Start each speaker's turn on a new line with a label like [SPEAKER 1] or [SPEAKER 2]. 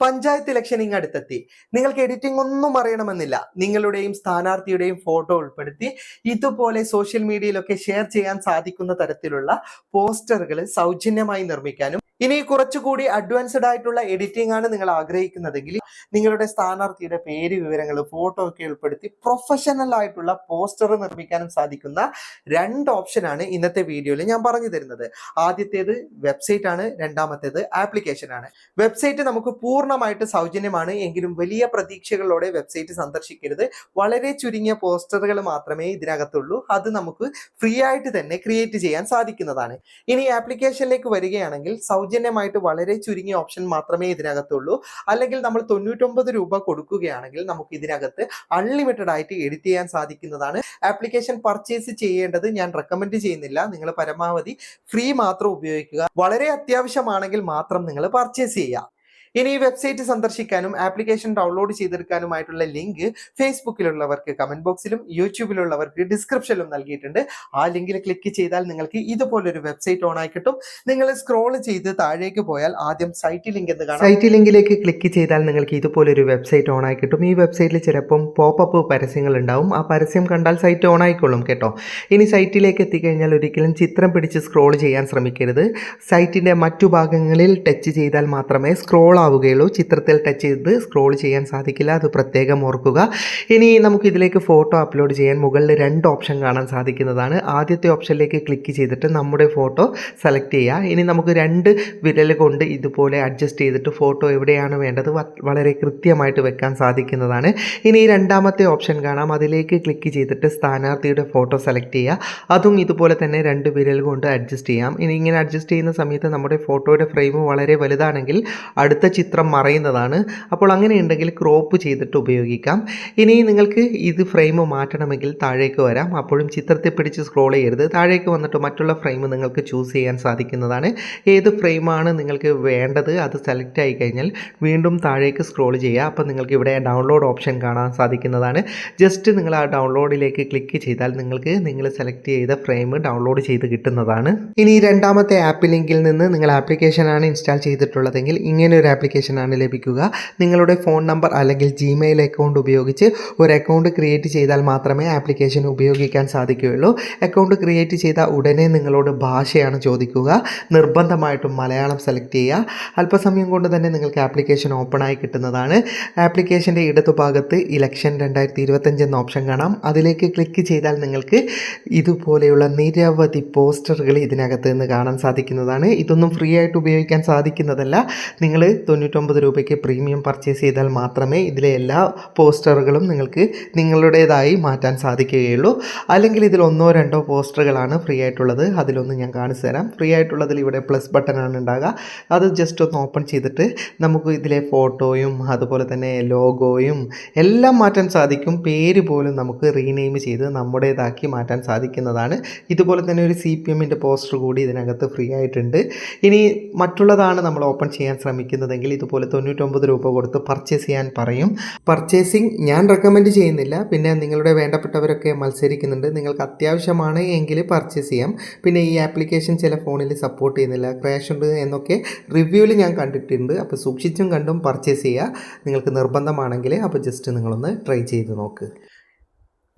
[SPEAKER 1] Panchayat election ഇങ്ങ് അടുത്തെത്തി. നിങ്ങൾക്ക് എഡിറ്റിംഗ് ഒന്നും അറിയണമെന്നില്ല. നിങ്ങളുടെയും സ്ഥാനാർത്ഥിയുടെയും ഫോട്ടോ ഉൾപ്പെടുത്തി ഇതുപോലെ സോഷ്യൽ മീഡിയയിലൊക്കെ ഷെയർ ചെയ്യാൻ സാധിക്കുന്ന തരത്തിലുള്ള പോസ്റ്ററുകൾ സൗജന്യമായി നിർമ്മിക്കാനും ഇനി കുറച്ചുകൂടി അഡ്വാൻസ്ഡ് ആയിട്ടുള്ള എഡിറ്റിംഗ് ആണ് നിങ്ങൾ ആഗ്രഹിക്കുന്നതെങ്കിൽ നിങ്ങളുടെ സ്ഥാനാർത്ഥിയുടെ പേര് വിവരങ്ങൾ ഫോട്ടോ ഒക്കെ ഉൾപ്പെടുത്തി പ്രൊഫഷണൽ ആയിട്ടുള്ള പോസ്റ്റർ നിർമ്മിക്കാനും സാധിക്കുന്ന രണ്ട് ഓപ്ഷനാണ് ഇന്നത്തെ വീഡിയോയിൽ ഞാൻ പറഞ്ഞു തരുന്നത്. ആദ്യത്തേത് വെബ്സൈറ്റ് ആണ് രണ്ടാമത്തേത് ആപ്ലിക്കേഷൻ ആണ്. വെബ്സൈറ്റ് നമുക്ക് പൂർണമായിട്ട് സൗജന്യമാണ് എങ്കിലും വലിയ പ്രതീക്ഷകളോടെ വെബ്സൈറ്റ് സന്ദർശിക്കരുത്. വളരെ ചുരുങ്ങിയ പോസ്റ്ററുകൾ മാത്രമേ ഇതിനകത്തുള്ളൂ. അത് നമുക്ക് ഫ്രീ ആയിട്ട് തന്നെ ക്രിയേറ്റ് ചെയ്യാൻ സാധിക്കുന്നതാണ്. ഇനി ആപ്ലിക്കേഷനിലേക്ക് വരികയാണെങ്കിൽ സൗജന്യമായിട്ട് വളരെ ചുരുങ്ങിയ ഓപ്ഷൻ മാത്രമേ ഇതിനകത്തുള്ളൂ. അല്ലെങ്കിൽ നമ്മൾ തൊണ്ണൂറ്റൊമ്പത് രൂപ കൊടുക്കുകയാണെങ്കിൽ നമുക്ക് ഇതിനകത്ത് അൺലിമിറ്റഡ് ആയിട്ട് എഡിറ്റ് ചെയ്യാൻ സാധിക്കുന്നതാണ്. ആപ്ലിക്കേഷൻ പർച്ചേസ് ചെയ്യേണ്ടത് ഞാൻ റെക്കമെൻഡ് ചെയ്യുന്നില്ല. നിങ്ങൾ പരമാവധി ഫ്രീ മാത്രം ഉപയോഗിക്കുക. വളരെ അത്യാവശ്യമാണെങ്കിൽ മാത്രം നിങ്ങൾ പർച്ചേസ് ചെയ്യുക. ഇനി ഈ വെബ്സൈറ്റ് സന്ദർശിക്കാനും ആപ്ലിക്കേഷൻ ഡൗൺലോഡ് ചെയ്തെടുക്കാനുമായിട്ടുള്ള ലിങ്ക് ഫേസ്ബുക്കിലുള്ളവർക്ക് കമന്റ് ബോക്സിലും യൂട്യൂബിലുള്ളവർക്ക് ഡിസ്ക്രിപ്ഷനിലും നൽകിയിട്ടുണ്ട്. ആ ലിങ്കിൽ ക്ലിക്ക് ചെയ്താൽ നിങ്ങൾക്ക് ഇതുപോലൊരു വെബ്സൈറ്റ് ഓൺ ആയി കിട്ടും. നിങ്ങൾ സ്ക്രോൾ ചെയ്ത് താഴേക്ക് പോയാൽ ആദ്യം സൈറ്റ് ലിങ്ക് എന്ന് കാണാം. സൈറ്റ് ലിങ്കിലേക്ക് ക്ലിക്ക് ചെയ്താൽ നിങ്ങൾക്ക് ഇതുപോലൊരു വെബ്സൈറ്റ് ഓൺ ആയി കിട്ടും. ഈ വെബ്സൈറ്റിൽ ചിലപ്പം പോപ്പപ്പ് പരസ്യങ്ങൾ ഉണ്ടാവും. ആ പരസ്യം കണ്ടാൽ സൈറ്റ് ഓൺ ആയിക്കൊള്ളും കേട്ടോ. ഇനി സൈറ്റിലേക്ക് എത്തിക്കഴിഞ്ഞാൽ ഒരിക്കലും ചിത്രം പിടിച്ച് സ്ക്രോൾ ചെയ്യാൻ ശ്രമിക്കരുത്. സൈറ്റിന്റെ മറ്റു ഭാഗങ്ങളിൽ ടച്ച് ചെയ്താൽ മാത്രമേ സ്ക്രോൾ ആവുകയുള്ളൂ. ചിത്രത്തിൽ ടച്ച് ചെയ്ത് സ്ക്രോൾ ചെയ്യാൻ സാധിക്കില്ല. അത് പ്രത്യേകം ഓർക്കുക. ഇനി നമുക്ക് ഇതിലേക്ക് ഫോട്ടോ അപ്ലോഡ് ചെയ്യാൻ മുകളിൽ രണ്ട് ഓപ്ഷൻ കാണാൻ സാധിക്കുന്നതാണ്. ആദ്യത്തെ ഓപ്ഷനിലേക്ക് ക്ലിക്ക് ചെയ്തിട്ട് നമ്മുടെ ഫോട്ടോ സെലക്ട് ചെയ്യുക. ഇനി നമുക്ക് രണ്ട് വിരൽ കൊണ്ട് ഇതുപോലെ അഡ്ജസ്റ്റ് ചെയ്തിട്ട് ഫോട്ടോ എവിടെയാണ് വേണ്ടത് വളരെ കൃത്യമായിട്ട് വെക്കാൻ സാധിക്കുന്നതാണ്. ഇനി രണ്ടാമത്തെ ഓപ്ഷൻ കാണാം. അതിലേക്ക് ക്ലിക്ക് ചെയ്തിട്ട് സ്ഥാനാർത്ഥിയുടെ ഫോട്ടോ സെലക്ട് ചെയ്യുക. അതും ഇതുപോലെ തന്നെ രണ്ട് വിരൽ കൊണ്ട് അഡ്ജസ്റ്റ് ചെയ്യാം. ഇനി ഇങ്ങനെ അഡ്ജസ്റ്റ് ചെയ്യുന്ന സമയത്ത് നമ്മുടെ ഫോട്ടോയുടെ ഫ്രെയിം വളരെ വലുതാണെങ്കിൽ അടുത്ത ചിത്രം മറയുന്നതാണ്. അപ്പോൾ അങ്ങനെയുണ്ടെങ്കിൽ ക്രോപ്പ് ചെയ്തിട്ട് ഉപയോഗിക്കാം. ഇനി നിങ്ങൾക്ക് ഇത് ഫ്രെയിം മാറ്റണമെങ്കിൽ താഴേക്ക് വരാം. അപ്പോഴും ചിത്രത്തെ പിടിച്ച് സ്ക്രോൾ ചെയ്യരുത്. താഴേക്ക് വന്നിട്ട് മറ്റുള്ള ഫ്രെയിം നിങ്ങൾക്ക് ചൂസ് ചെയ്യാൻ സാധിക്കുന്നതാണ്. ഏത് ഫ്രെയിമാണ് നിങ്ങൾക്ക് വേണ്ടത് അത് സെലക്ട് ആയി കഴിഞ്ഞാൽ വീണ്ടും താഴേക്ക് സ്ക്രോൾ ചെയ്യുക. അപ്പോൾ നിങ്ങൾക്ക് ഇവിടെ ഡൗൺലോഡ് ഓപ്ഷൻ കാണാൻ സാധിക്കുന്നതാണ്. ജസ്റ്റ് നിങ്ങൾ ആ ഡൗൺലോഡിലേക്ക് ക്ലിക്ക് ചെയ്താൽ നിങ്ങൾക്ക് നിങ്ങൾ സെലക്ട് ചെയ്ത ഫ്രെയിം ഡൗൺലോഡ് ചെയ്ത് കിട്ടുന്നതാണ്. ഇനി രണ്ടാമത്തെ ആപ്പ് ലിങ്കിൽ നിന്ന് നിങ്ങൾ ആപ്ലിക്കേഷനാണ് ഇൻസ്റ്റാൾ ചെയ്തിട്ടുള്ളതെങ്കിൽ ഇങ്ങനെ ഒരു ആപ്ലിക്കേഷനാണ് ലഭിക്കുക. നിങ്ങളുടെ ഫോൺ നമ്പർ അല്ലെങ്കിൽ ജിമെയിൽ അക്കൗണ്ട് ഉപയോഗിച്ച് ഒരു അക്കൗണ്ട് ക്രിയേറ്റ് ചെയ്താൽ മാത്രമേ ആപ്ലിക്കേഷൻ ഉപയോഗിക്കാൻ സാധിക്കുകയുള്ളൂ. അക്കൗണ്ട് ക്രിയേറ്റ് ചെയ്ത ഉടനെ നിങ്ങളോട് ഭാഷയാണ് ചോദിക്കുക. നിർബന്ധമായിട്ടും മലയാളം സെലക്ട് ചെയ്യുക. അല്പസമയം കൊണ്ട് തന്നെ നിങ്ങൾക്ക് ആപ്ലിക്കേഷൻ ഓപ്പൺ ആയി കിട്ടുന്നതാണ്. ആപ്ലിക്കേഷന്റെ ഇടതുഭാഗത്ത് ഇലക്ഷൻ രണ്ടായിരത്തി ഇരുപത്തഞ്ച് എന്ന ഓപ്ഷൻ കാണാം. അതിലേക്ക് ക്ലിക്ക് ചെയ്താൽ നിങ്ങൾക്ക് ഇതുപോലെയുള്ള നിരവധി പോസ്റ്ററുകൾ ഇതിനകത്ത് നിന്ന് കാണാൻ സാധിക്കുന്നതാണ്. ഇതൊന്നും ഫ്രീ ആയിട്ട് ഉപയോഗിക്കാൻ സാധിക്കുന്നതല്ല. നിങ്ങൾ തൊണ്ണൂറ്റൊമ്പത് രൂപയ്ക്ക് പ്രീമിയം പർച്ചേസ് ചെയ്താൽ മാത്രമേ ഇതിലെ എല്ലാ പോസ്റ്ററുകളും നിങ്ങൾക്ക് നിങ്ങളുടേതായി മാറ്റാൻ സാധിക്കുകയുള്ളൂ. അല്ലെങ്കിൽ ഇതിൽ ഒന്നോ രണ്ടോ പോസ്റ്ററുകളാണ് ഫ്രീ ആയിട്ടുള്ളത്. അതിലൊന്ന് ഞാൻ കാണിച്ചു തരാം. ഫ്രീ ആയിട്ടുള്ളതിൽ ഇവിടെ പ്ലസ് ബട്ടണാണ് ഉണ്ടാകുക അത് ജസ്റ്റ് ഒന്ന് ഓപ്പൺ ചെയ്തിട്ട് നമുക്ക് ഇതിലെ ഫോട്ടോയും അതുപോലെ തന്നെ ലോഗോയും എല്ലാം മാറ്റാൻ സാധിക്കും. പേര് പോലും നമുക്ക് റീനെയിം ചെയ്ത് നമ്മുടേതാക്കി മാറ്റാൻ സാധിക്കുന്നതാണ്. ഇതുപോലെ തന്നെ ഒരു സി പി എമ്മിന്റെ പോസ്റ്റർ കൂടി ഇതിനകത്ത് ഫ്രീ ആയിട്ടുണ്ട്. ഇനി മറ്റുള്ളതാണ് നമ്മൾ ഓപ്പൺ ചെയ്യാൻ ശ്രമിക്കുന്നതെങ്കിൽ ഇതുപോലെ തൊണ്ണൂറ്റൊമ്പത് രൂപ കൊടുത്ത് പർച്ചേസ് ചെയ്യാൻ പറയും. പർച്ചേസിങ് ഞാൻ റെക്കമെൻഡ് ചെയ്യുന്നില്ല. പിന്നെ നിങ്ങളുടെ വേണ്ടപ്പെട്ടവരൊക്കെ മത്സരിക്കുന്നുണ്ട്. നിങ്ങൾക്ക് അത്യാവശ്യമാണ് എങ്കിൽ പർച്ചേസ് ചെയ്യാം. പിന്നെ ഈ ആപ്ലിക്കേഷൻ ചില ഫോണിൽ സപ്പോർട്ട് ചെയ്യുന്നില്ല. ക്രാഷ് ഉണ്ട് എന്നൊക്കെ റിവ്യൂവിൽ ഞാൻ കണ്ടിട്ടുണ്ട്. അപ്പോൾ സൂക്ഷിച്ചും കണ്ടും പർച്ചേസ് ചെയ്യുക. നിങ്ങൾക്ക് നിർബന്ധമാണെങ്കിൽ അപ്പോൾ ജസ്റ്റ് നിങ്ങളൊന്ന് ട്രൈ ചെയ്ത് നോക്ക്.